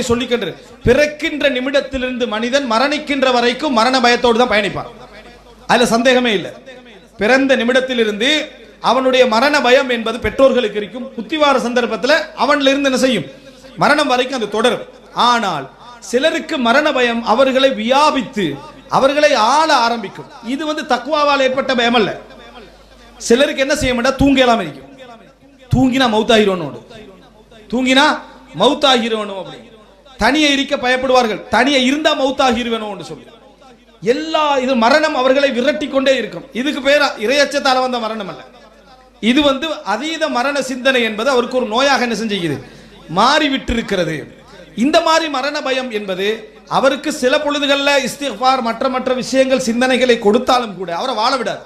சொல்லிக்கின்ற பிறக்கின்ற நிமிடத்திலிருந்து மனிதன் மரணிக்கின்ற வரைக்கும் மரண பயத்தோடு தான் பயணிப்பான். அதுல சந்தேகமே இல்லை. பிறந்த நிமிடத்திலிருந்து அவனுடைய மரண பயம் என்பது பெற்றோர்களுக்கு இருக்கும். புத்திவார சந்தர்ப்பத்தில் அவன்ல இருந்து என்ன செய்யும்? மரணம் வரைக்கும் அது தொடரும். ஆனால் சிலருக்கு மரண பயம் அவர்களை வியாபித்து அவர்களை ஆள ஆரம்பிக்கும். இது வந்து தக்குவாவால் ஏற்பட்ட பயம் அல்ல. சிலருக்கு என்ன செய்ய மாட்டா தூங்கலாம் இருக்கும் தூங்கினா மௌத்தாகிரோனோடு தூங்கினா மௌத்தாகிரோனும் அப்படின்னு தனியே இருக்க பயப்படுவார்கள். தனியே இருந்தா மௌத்தாகிருவேனோன்னு சொல்லி. எல்லா இது மரணம் அவர்களை விரட்டி கொண்டே இருக்கும். இதுக்கு பேர் இரையச்சத்தால வந்த மரணம் அல்ல. இது வந்து அதீத மரண சிந்தனை என்பது அவருக்கு ஒரு நோயாக என்ன செஞ்சுக்குது? மாறிவிட்டிருக்கிறது. இந்த மாதிரி மரண பயம் என்பது அவருக்கு சில பொழுதுகளில் இஸ்திஃபார் மற்ற மற்ற விஷயங்கள் சிந்தனைகளை கொடுத்தாலும் கூட அவரை வாழ விடாது.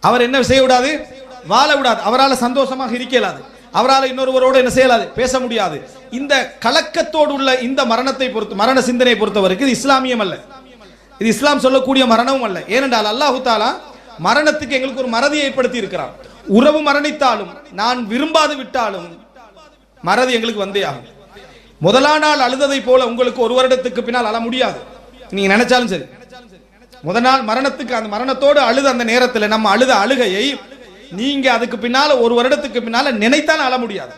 அவர் என்ன செய்ய விடாது? வாழ விடாது. அவரால் சந்தோஷமாக இருக்க இயலாது. அவரால் இன்னொருவரோடு என்ன செய்யலாது? பேச முடியாது. இந்த கலக்கத்தோடு உள்ள இந்த மரணத்தை பொறுத்து மரண சிந்தனையை பொறுத்தவரைக்கும் இது இஸ்லாமியம் அல்ல. இது இஸ்லாம் சொல்லக்கூடிய மரணமும் அல்ல. ஏனென்றால் அல்லாஹு தாலா மரணத்துக்கு எங்களுக்கு ஒரு மறதியை ஏற்படுத்தி இருக்கிறான். உறவு மரணித்தாலும் நான் விரும்பாது விட்டாலும் மறதி எங்களுக்கு வந்தே ஆகும். முதலா நாள் அழுததை போல உங்களுக்கு ஒரு வருடத்துக்கு பின்னால் அழ முடியாது. நீங்க நினைச்சாலும் சரி. முதல் நாள் மரணத்துக்கு அந்த மரணத்தோடு அழுத அந்த நேரத்தில் நம்ம அழுத அழுகையை நீங்க அதுக்கு பின்னால ஒரு வருடத்துக்கு பின்னால நினைத்தான் அழ முடியாது.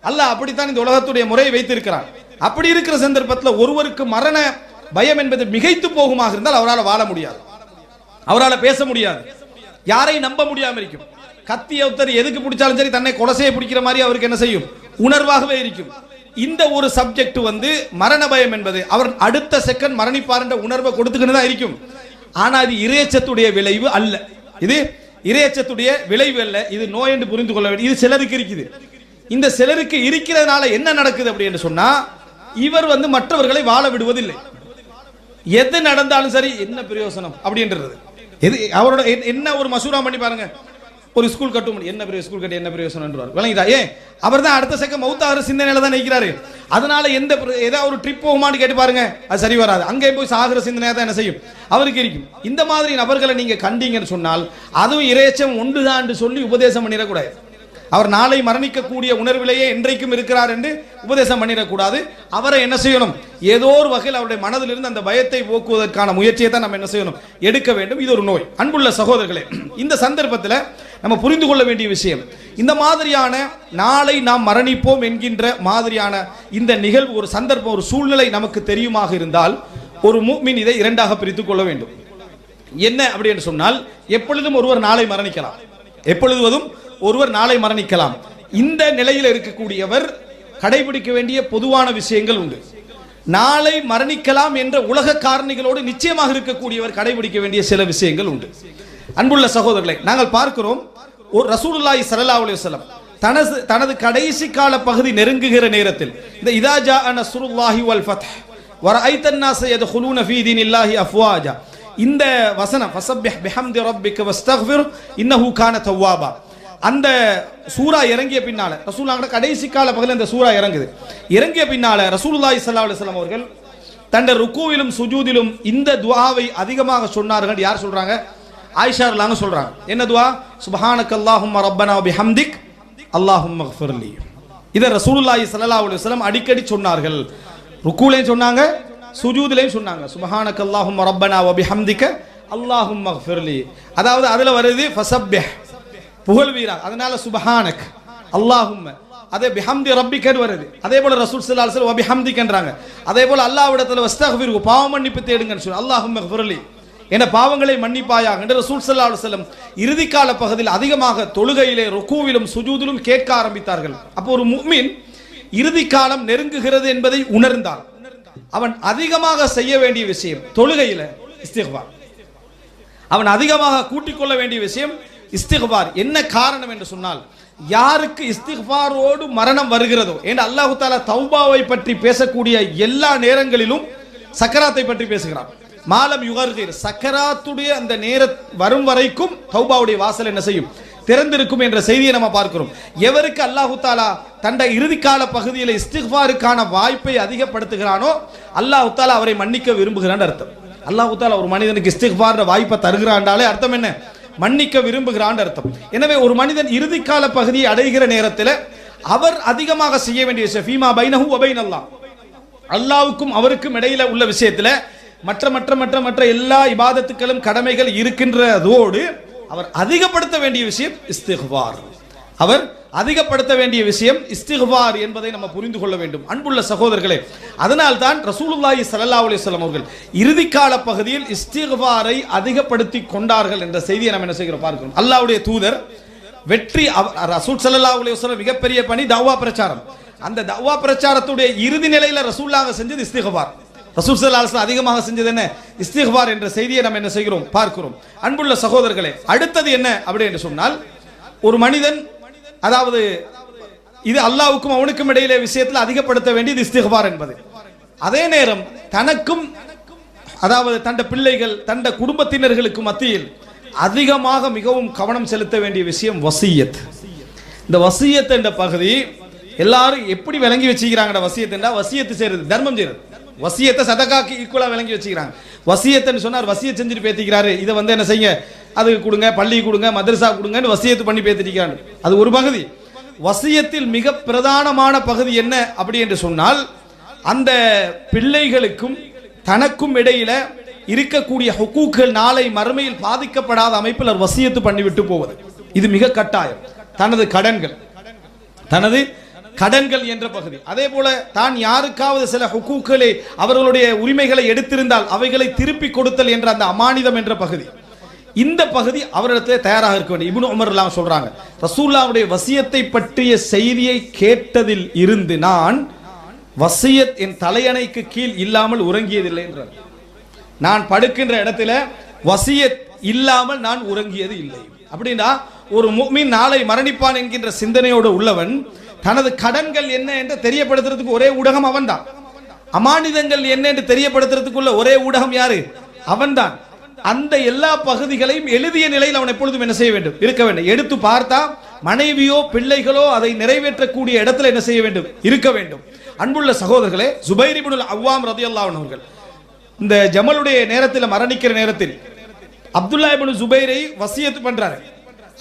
அல்ல அப்படித்தான் இந்த உலகத்துடைய முறையை வைத்திருக்கிறான். அப்படி இருக்கிற சந்தர்ப்பத்தில் ஒருவருக்கு மரண பயம் என்பது மிகைத்து போகுமாக இருந்தால் அவரால் வாழ முடியாது. அவரால் பேச முடியாது. யாரையும் நம்ப முடியாம இருக்கும். கத்தி ஒருத்தர் எதுக்கு பிடிச்சாலும் சரி தன்னை கொலசையை பிடிக்கிற மாதிரி அவருக்கு என்ன செய்யும்? உணர்வாகவே இருக்கும். இந்த ஒரு சப்ஜெக்ட் வந்து மரண பயம் என்பது. அவர் அடுத்த செகண்ட் மரணிப்பார் என்ற உணர்வை கொடுத்துக்கிட்டு தான் இருக்கும். ஆனா அது இறைச்சத்துடைய விளைவு அல்ல. இது இறையச்சத்துடைய விளைவு அல்ல. இது நோய் என்று புரிந்து கொள்ள வேண்டும் இது சிலருக்கு இருக்குது. இந்த சிலருக்கு இருக்கிறதுனால என்ன நடக்குது அப்படின்னு சொன்னா இவர் வந்து மற்றவர்களை வாழ விடுவதில்லை. எது நடந்தாலும் சரி என்ன பிரயோசனம்? அப்படின்றது எது அவரோட என்ன ஒரு மசூரா பண்ணி பாருங்க. ஒரு ஸ்கூல் கட்ட முடியும். என்ன பெரிய ஸ்கூல் கட்டி என்ன பிரயோசனம் விளங்கிதா ஏன் அவர் தான் அடுத்த செகண்ட் மௌத்தாகிற சிந்தனையில தான் நிற்கிறாரு. அதனால எந்த ஏதாவது ஒரு ட்ரிப் போகுமான்னு கேட்டு பாருங்க. அது சரி வராது. அங்கே போய் சாகிற சிந்தனையாக தான் என்ன செய்யும்? அவருக்கு இருக்கும். இந்த மாதிரி நபர்களை நீங்க கண்டீங்கன்னு சொன்னால் அதுவும் இறைச்சம் ஒன்றுதான் என்று சொல்லி உபதேசம் பண்ணிடக்கூடாது. அவர் நாளை மரணிக்கக்கூடிய உணர்விலேயே என்றைக்கும் இருக்கிறார் என்று உபதேசம் பண்ணிடக்கூடாது. அவரை என்ன செய்யணும்? ஏதோ ஒரு வகையில் அவருடைய மனதிலிருந்து அந்த பயத்தை போக்குவதற்கான முயற்சியை தான் நம்ம என்ன செய்யணும்? எடுக்க வேண்டும். இது ஒரு நோய். அன்புள்ள சகோதரர்களே இந்த சந்தர்ப்பத்தில் நம்ம புரிந்து கொள்ள வேண்டிய விஷயம் இந்த மாதிரியான நாளை நாம் மரணிப்போம் என்கின்ற மாதிரியான இந்த நிகழ்வு ஒரு சந்தர்ப்பம் ஒரு சூழ்நிலை நமக்கு தெரியுமாக இருந்தால் ஒரு மூமின் இதை இரண்டாக பிரித்துக் கொள்ள வேண்டும். என்ன அப்படி என்று சொன்னால் எப்பொழுதும் ஒருவர் நாளை மரணிக்கலாம். எப்பொழுதுவதும் ஒருவர் நாளை மரணிக்கலாம். இந்த நிலையில் இருக்கக்கூடியவர் கடைபிடிக்க வேண்டிய பொதுவான விஷயங்கள் உண்டு. நாளை மரணிக்கலாம் என்ற உலக காரணிகளோடு நிச்சயமாக இருக்கக்கூடியவர் கடைபிடிக்க வேண்டிய சில விஷயங்கள் உண்டு. அன்புள்ள சகோதரர்களை நாங்கள் பார்க்கிறோம் ஒரு ரசூலுல்லாஹி சல்லா அலுவலம் தனது தனது கடைசி கால பகுதி நெருங்குகிற நேரத்தில் இந்த இதாஜா அன சுருல்லாஹி வல் ஃபத் வர ஐத்தன்னாச எது ஹுலூன ஃபீதீன் இல்லாஹி அஃப்வாஜா. இந்த வசனம் ஃபசப்பிஹ் பிஹம்தி ரப்பிக்க வஸ்தக்ஃபிர் இன்னஹு கான தவ்வாபா அந்த சூரா இறங்கிய பின்னால ரசூலுல்லாஹ் கடைசி கால பகுதியில் இந்த சூரா இறங்குது. இறங்கிய பின்னால ரசூலுல்லாஹி ஸல்லல்லாஹு அலைஹி வஸல்லம் அவர்கள் தண்ட ருக்குவிலும் சுஜூதிலும் இந்த துவாவை அதிகமாக சொன்னார்கள். யார் சொல்றாங்க? ஆயிஷா இல்லாங்க சொல்றாங்க. என்ன துவா சுபஹானக் அல்லாஹும் ரப்பனா வ பிஹம்திக் அல்லாஹும் மஃபிர்லி. இதை ரசூலுல்லாஹி ஸல்லல்லாஹு அலைஹி வஸல்லம் அடிக்கடி சொன்னார்கள். ருக்குலையும் சொன்னாங்க சுஜூதிலையும் சொன்னாங்க. சுபஹானக் அல்லாஹும் ரப்பனா வ பிஹம்திக அல்லாஹும்ம ஃபிர்லி அதாவது அதுல வருது ஃபசப்பிஹ் புகழ்வீரா அதனால சுபஹானக். அல்லாஹும்ம. அதே பிஹம்தி ரப்பிக்கர் வருது. அதே போல ரசூல் சல்லா அலைஹி வஸல்லம் பிஹம்திக்கன்றாங்க அதே போல அல்லாஹ்விடத்துல வஸ்தக்ஃபிரு பாவம் மன்னிப்பு தேடுங்கன்னு சொல்லி அல்லாஹும் குரலி என பாவங்களை மன்னிப்பாயாக. என்று ரசூல் சல்லா அலுவலம் இறுதிக்கால பகுதியில் அதிகமாக தொழுகையிலே ருக்குவிலும் சுஜூதிலும் கேட்க ஆரம்பித்தார்கள். அப்போ ஒரு முக்மின் இறுதி காலம் நெருங்குகிறது என்பதை உணர்ந்தான் அவன் அதிகமாக செய்ய வேண்டிய விஷயம் தொழுகையில இஸ்திக்பார் அவன் அதிகமாக கூட்டிக் கொள்ள வேண்டிய விஷயம் இஸ்திக்பார் என்ன காரணம் என்று சொன்னால் யாருக்கு இஸ்திக்பாரோடு மரணம் வருகிறதோ என்று அல்லாஹு தாலா தௌபாவை பற்றி பேசக்கூடிய எல்லா நேரங்களிலும் சக்கராத்தை பற்றி பேசுகிறான். மாலம் யுகர்கீர் சக்கராத்துடைய அந்த நேர வரும் வரைக்கும் தௌபாவுடைய வாசல் என்ன செய்யும்? திறந்திருக்கும் என்ற செய்தியை நம்ம பார்க்கிறோம். எவருக்கு அல்லாஹு தாலா தண்ட இறுதிக்கால பகுதியில் இஸ்திஃபாருக்கான வாய்ப்பை அதிகப்படுத்துகிறானோ அல்லாஹு தாலா அவரை மன்னிக்க விரும்புகிறான் அர்த்தம். அல்லாஹு தாலா ஒரு மனிதனுக்கு இஸ்திக்பார் வாய்ப்பை தருகிறான்டாலே அர்த்தம் என்ன? மன்னிக்க விரும்புகிறான் அர்த்தம். எனவே ஒரு மனிதன் இறுதிக்கால பகுதியை அடைகிற நேரத்தில் அவர் அதிகமாக செய்ய வேண்டிய விஷயம் ஃபீமா பைனஹு வபைன் அல்லா அல்லாவுக்கும் அவருக்கும் இடையில உள்ள விஷயத்துல மற்ற மற்ற மற்ற மற்ற எல்லா இபாதத்துக்களும் கடமைகள் இருக்கின்றதோடு அவர் அதிகப்படுத்த வேண்டிய விஷயம் இஸ்திக்பார் அவர் அதிகப்படுத்த வேண்டிய விஷயம் இஸ்திக்பார் என்பதை நம்ம புரிந்து கொள்ள வேண்டும். அன்புள்ள சகோதரர்களே அதனால் தான் ரசூலுல்லாஹி சல்லா அலிஸ்லாம் அவர்கள் இறுதிக்கால பகுதியில் இஸ்திக்பாரை அதிகப்படுத்தி கொண்டார்கள் என்ற செய்தியை நம்ம என்ன செய்கிறோம்? பார்க்கிறோம். அல்லாவுடைய தூதர் வெற்றி ரசூல் சல்லா அலிஸ்லாம் மிகப்பெரிய பணி தவ்வா பிரச்சாரம். அந்த தவ்வா பிரச்சாரத்துடைய இறுதி நிலையில ரசூல்லாக செஞ்சது இஸ்திக்பார் ரசூல் சல்லா அலைஹி அதிகமாக செஞ்சது என்ன? இஸ்திக்பார் என்ற செய்தியை நம்ம என்ன செய்கிறோம்? பார்க்கிறோம். அன்புள்ள சகோதரர்களே அடுத்தது என்ன அப்படி என்று சொன்னால் ஒரு மனிதன் அதாவது இது அல்லாவுக்கும் அவனுக்கும் இடையிலே விஷயத்தில் அதிகப்படுத்த வேண்டியது இஸ்திகபார் என்பது. அதே நேரம் தனக்கும் அதாவது தண்ட பிள்ளைகள் தண்ட குடும்பத்தினர்களுக்கு மத்தியில் அதிகமாக மிகவும் கவனம் செலுத்த வேண்டிய விஷயம் வசியத். இந்த வசியத் என்ற பகுதி எல்லாரும் எப்படி விளங்கி வச்சுக்கிறாங்க வசியத்துண்டா வசியத்து செய்யறது தர்மம் செய்யறது வசியத்தை சதகாக்கு ஈக்குவலாக விளங்கி வச்சுக்கிறாங்க. வசியத்தைன்னு சொன்னார் வசிய செஞ்சுட்டு பேத்திக்கிறாரு. இதை வந்து என்ன செய்யுங்க? அதுக்கு கொடுங்க பள்ளி கொடுங்க மதரசா கொடுங்கன்னு வசியத்து பண்ணி பேத்திருக்கிறாரு அது ஒரு பகுதி. வசியத்தில் மிக பிரதானமான பகுதி என்ன அப்படி என்று சொன்னால் அந்த பிள்ளைகளுக்கும் தனக்கும் இடையில இருக்கக்கூடிய ஹொக்கூக்கள் நாளை மறுமையில் பாதிக்கப்படாத அமைப்பில் அவர் வசியத்து பண்ணிவிட்டு போவது. இது மிக கட்டாயம். தனது கடன்கள். தனது கடன்கள் என்ற பகுதி. அதே போல தான் யாருக்காவது சில ஹுக்கூக்களை அவர்களுடைய உரிமைகளை எடுத்திருந்தால் அவைகளை திருப்பி கொடுத்தல் என்ற அந்த அமானிதம் என்ற பகுதி. இந்த பகுதி அவரிடத்தில் தயாராக இருக்க வேண்டும். இப்னு உமர் எல்லாம் சொல்றாங்க ரசூல்லாவுடைய வசியத்தை பற்றிய செய்தியை கேட்டதில் இருந்து நான் வசியத் என் தலையணைக்கு கீழ் இல்லாமல் உறங்கியதில்லை என்றார். நான் படுக்கின்ற இடத்துல வசியத் இல்லாமல் நான் உறங்கியது இல்லை. அப்படின்னா ஒரு மீன் நாளை மரணிப்பான் என்கின்ற சிந்தனையோடு உள்ளவன் தனது கடன்கள் என்ன என்று தெரியப்படுத்துறதுக்கு ஒரே ஊடகம் அவன்தான். அமானிதங்கள் என்ன என்று தெரியப்படுத்துறதுக்குள்ள ஒரே ஊடகம் யாரு? அவன்தான். அந்த எல்லா பகுதிகளையும் எழுதிய நிலையில் அவன் எப்பொழுதும் என்ன செய்ய வேண்டும்? இருக்க வேண்டும். எடுத்து பார்த்தா மனைவியோ பிள்ளைகளோ அதை நிறைவேற்றக்கூடிய இடத்துல என்ன செய்ய வேண்டும்? இருக்க வேண்டும். அன்புள்ள சகோதரர்களே ஜுபைர் அவ்வாம் ரதியல்லாஹு அவர்கள் இந்த ஜமலுடைய நேரத்தில் மரணிக்கிற நேரத்தில் அப்துல்லா இபின் சுபைரை வசியத்து பண்றாரு.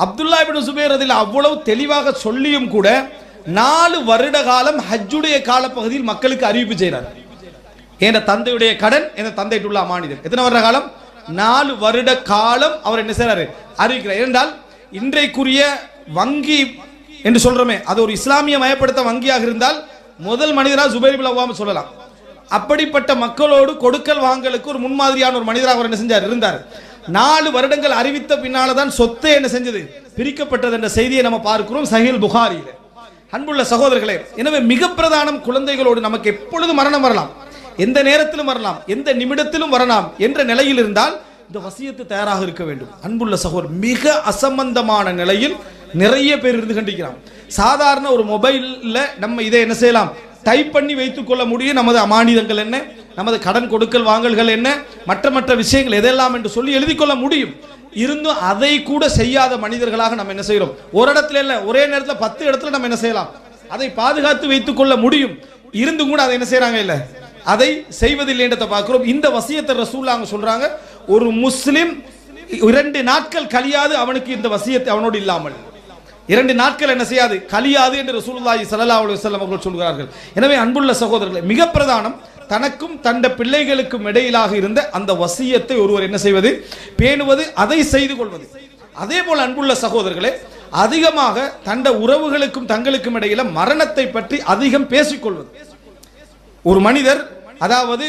அப்துல்லா இபின் சுபைர் அதில் அவ்வளவு தெளிவாக சொல்லியும் கூட நாலு வருட காலம் ஹஜ்ஜுடைய காலப்பகுதியில் மக்களுக்கு அறிவிப்பு செய்கிறார். என் தந்தையுடைய கடன் என் தந்தைட்டு உள்ள அமானிதம் எத்தனை வருட காலம்? நாலு வருட காலம் அவர் என்ன செய்கிறாரு அறிவிக்கிறார். என்றால் இன்றைக்குரிய வங்கி என்று சொல்றோமே அது ஒரு இஸ்லாமிய மயப்படுத்த வங்கியாக இருந்தால் முதல் மனிதராக ஜுபைர் பின் சொல்லலாம். அப்படிப்பட்ட மக்களோடு கொடுக்கல் வாங்கலுக்கு ஒரு முன்மாதிரியான ஒரு மனிதராக அவர் என்ன செஞ்சார்? இருந்தார். நாலு வருடங்கள் அறிவித்த பின்னால்தான் தான் என்ன செஞ்சது? பிரிக்கப்பட்டது என்ற செய்தியை நம்ம பார்க்கிறோம் சஹில் புகாரியில். அன்புள்ள சகோதரர்களே எனவே மிக பிரதானம் குழந்தைகளோடு நமக்கு எப்பொழுது மரணம் வரலாம். எந்த நேரத்திலும் வரலாம் எந்த நிமிடத்திலும் வரலாம் என்ற நிலையில் இருந்தால் இந்த வசியத்து தயாராக இருக்க வேண்டும். அன்புள்ள சகோதரர் மிக அசம்பந்தமான நிலையில் நிறைய பேர் இருந்து கண்டிக்கிறான். சாதாரண ஒரு மொபைலில் நம்ம இதை என்ன செய்யலாம்? டைப் பண்ணி வைத்துக் கொள்ள முடியும். நமது அமானிதங்கள் என்ன? நமது கடன் கொடுக்கல் வாங்கல்கள் என்ன? மற்ற மற்ற விஷயங்கள் எதெல்லாம் என்று சொல்லி எழுதிக்கொள்ள முடியும். இருந்தும் அதை கூட செய்யாத மனிதர்களாக நம்ம என்ன செய்கிறோம் ஒரு இடத்துல இல்லை ஒரே நேரத்தில் பத்து இடத்துல நம்ம என்ன செய்யலாம்? அதை பாதுகாத்து வைத்துக் கொள்ள முடியும். இருந்தும் கூட அதை என்ன செய்யறாங்க இல்லை? அதை செய்வதில்லை என்றதை பார்க்கிறோம். இந்த வசியத்தை ரசூல்லாங்க சொல்றாங்க ஒரு முஸ்லிம் இரண்டு நாட்கள் கழியாது அவனுக்கு இந்த வசியத்தை அவனோடு இல்லாமல். இரண்டு நாட்கள் என்ன செய்யாது? கழியாது என்று ரசூலுல்லாஹி சல்லா அலைஹி அவர்கள் சொல்கிறார்கள். எனவே அன்புள்ள சகோதரர்களை மிக பிரதானம் தனக்கும் தண்ட பிள்ளைகளுக்கும் இடையிலாக இருந்த அந்த வசியத்தை ஒருவர் என்ன செய்வது? பேணுவது அதை செய்து கொள்வது. அதே போல் அன்புள்ள சகோதரர்களே அதிகமாக தண்ட உறவுகளுக்கும் தங்களுக்கும் இடையில மரணத்தை பற்றி அதிகம் பேசிக்கொள்வது. ஒரு மனிதர் அதாவது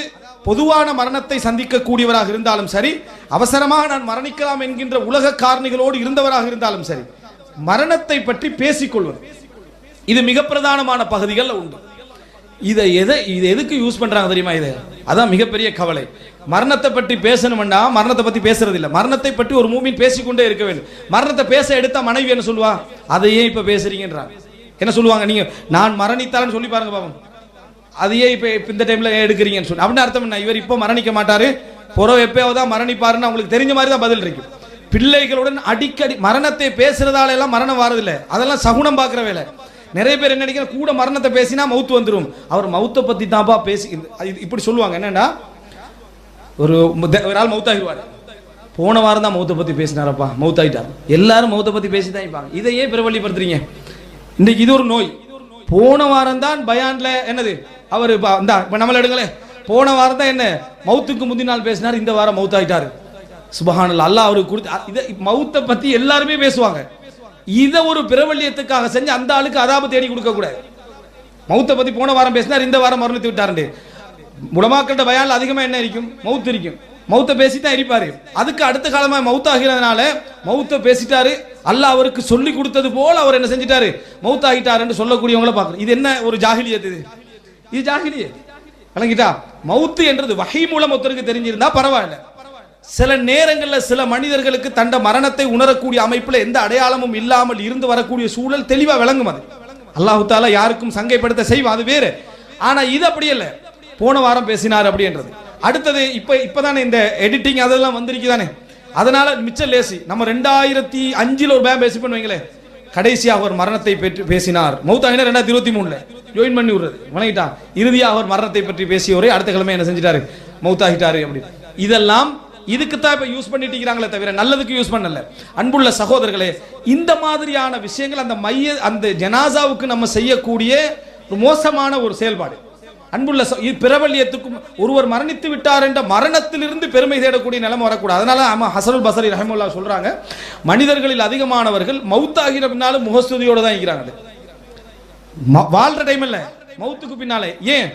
பொதுவான மரணத்தை சந்திக்கக்கூடியவராக இருந்தாலும் சரி அவசரமாக நான் மரணிக்கலாம் என்கின்ற உலக காரணிகளோடு இருந்தவராக இருந்தாலும் சரி மரணத்தை பற்றி பேசிக்கொள்வது. இது மிக பிரதானமான பகுதிகளில் உண்டு. இதை எதை இது எதுக்கு யூஸ் பண்ணுறாங்க தெரியுமா இது? அதான் மிகப்பெரிய கவலை. மரணத்தை பற்றி பேசணும்னா மரணத்தை பற்றி பேசுறது இல்லை மரணத்தை பற்றி ஒரு மூமின் பேசிக்கொண்டே இருக்க வேண்டும். மரணத்தை பேச எடுத்தா மனைவி என்ன சொல்லுவா? அதை ஏன் இப்போ பேசுறீங்கன்றான் என்ன சொல்லுவாங்க? நீங்கள் நான் மரணித்தாலும் சொல்லி பாருங்க பாவம். அதையே இப்போ இந்த டைமில் எடுக்கிறீங்கன்னு சொல்லி. அப்படின்னு அர்த்தம் என்ன? இவர் இப்போ மரணிக்க மாட்டார். புறம் எப்பயாவது தான் மரணிப்பாருன்னு அவங்களுக்கு தெரிஞ்ச மாதிரி தான் பதில் இருக்கு. பிள்ளைகளுடன் அடிக்கடி மரணத்தை பேசுறதால எல்லாம் மரணம் வாரதில்லை. அதெல்லாம் சகுனம் பார்க்குற வேலை. நிறைய பேர் என்ன நினைக்கிற கூட மரணத்தை பேசினா மவுத்து வந்துடும் அவர் மவுத்தை பத்தி தான்ப்பா பேசி இப்படி சொல்லுவாங்க. என்னன்னா ஒரு ஒரு ஆள் மவுத்தாகிடுவார். போன வாரம் தான் மௌத்தை பத்தி பேசினாரப்பா. மௌத்தாயிட்டார் எல்லாரும் மௌத்தை பத்தி பேசி தான் இருப்பாங்க. இதையே பிரபலிப்படுத்துறீங்க? இன்னைக்கு இது ஒரு நோய். போன வாரம் தான் பயான்ல என்னது? அவர் இந்த நம்மள எடுங்களே போன வாரம் தான் என்ன? மௌத்துக்கு முந்தின நாள் பேசினார். இந்த வாரம் மவுத் ஆயிட்டாரு சுபஹானல்லாஹ் அல்லாஹ் அவருக்கு கொடுத்து இதை மௌத்தை பத்தி எல்லாருமே பேசுவாங்க. இதை ஒரு பிரபல்யத்துக்காக செஞ்சு அந்த ஆளுக்கு அதாபு தேடி கொடுக்க கூடாது. மௌத்தை பத்தி போன வாரம் பேசினார் இந்த வாரம் மரணித்து விட்டாருண்டு. முடமாக்கள்கிட்ட பயால் அதிகமா என்ன இருக்கும்? மவுத் இருக்கும். மௌத்தை பேசி தான் இருப்பாரு. அதுக்கு அடுத்த காலமா மவுத் ஆகிறதுனால மௌத்தை பேசிட்டாரு. அல்லாஹ் அவருக்கு சொல்லி கொடுத்தது போல அவர் என்ன செஞ்சிட்டாரு? மவுத் ஆகிட்டாருன்னு சொல்லக்கூடியவங்கள பார்க்கணும். இது என்ன ஒரு ஜாகிலியத் இது? இது ஜாகிலியத் விளங்கிட்டா? மவுத்து என்றது வகை மூலம் ஒருத்தருக்கு தெரிஞ்சிருந்தா பரவாயில்ல. சில நேரங்களில் சில மனிதர்களுக்கு தண்ட மரணத்தை உணரக்கூடிய அமைப்பில் எந்த அடையாளமும் இல்லாமல் இருந்து வரக்கூடிய சூழல் தெளிவாக விளங்கும் அது. அல்லாஹு தாலா யாருக்கும் சங்கைப்படுத்த செய்வோம் அது வேறு. ஆனால் இது அப்படி இல்லை. போன வாரம் பேசினார் அப்படின்றது. அடுத்தது இப்போ இப்போ தானே இந்த எடிட்டிங் அதெல்லாம் வந்திருக்குதானே அதனால மிச்சம் லேசி. நம்ம ரெண்டாயிரத்தி அஞ்சில் ஒரு பேம் பேசி பண்ணுவீங்களே கடைசியாக அவர் மரணத்தை பற்றி பேசினார். மௌத்தாகினா ரெண்டாயிரத்தி இருபத்தி மூணுல? ஜாயின் பண்ணி விடுறது. வணங்கிட்டான். இறுதியாக அவர் மரணத்தை பற்றி பேசியவரே அடுத்த கிழமை என்ன செஞ்சிட்டாரு? மௌத்தாகிட்டாரு அப்படின்னு. இதெல்லாம் இதுக்கு தான் இப்ப யூஸ் பண்ணிட்டு இருக்கிறாங்களே தவிர நல்லதுக்கு யூஸ் பண்ணல. அன்புள்ள சகோதரர்களே இந்த மாதிரியான விஷயங்கள் அந்த மைய அந்த ஜனாசாவுக்கு நம்ம செய்யக்கூடிய ஒரு மோசமான ஒரு செயல்பாடு. அன்புள்ள இது பிரபல்யத்துக்கும் ஒருவர் மரணித்து விட்டார் என்ற மரணத்திலிருந்து பெருமை தேடக்கூடிய நிலைமை வரக்கூடாது. அதனால ஆமா ஹசருல் பசரி ரஹமுல்லா சொல்றாங்க மனிதர்களில் அதிகமானவர்கள் மவுத்தாகிற பின்னாலும் முகஸ்துதியோடு தான் இருக்கிறாங்க. ம- வாழ்ற டைம் இல்லை. மௌத்துக்கு பின்னாலே. ஏன்?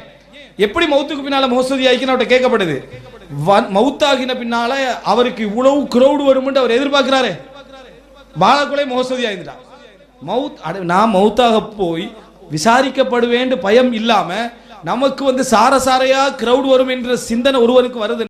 எப்படி மௌத்துக்கு பின்னால முகஸ்துதி ஆகிக்கணும் அவட்ட கேட்கப்படுது. மவுத்தாகின மௌத்தாகின பின்னால அவருக்கு இவ்வளவு கிரௌடு வரும்னு அவர் எதிர்பார்க்கிறாரே. பாலக்குலை மோசதி ஆயிருந்துட்டா மவுத் அட- நான் மௌத்தாக போய் விசாரிக்கப்படுவேன் பயம் இல்லாம நமக்கு வந்து சார சாரையா கிரௌட் வரும் என்ற சிந்தனை ஒருவருக்கு வருது.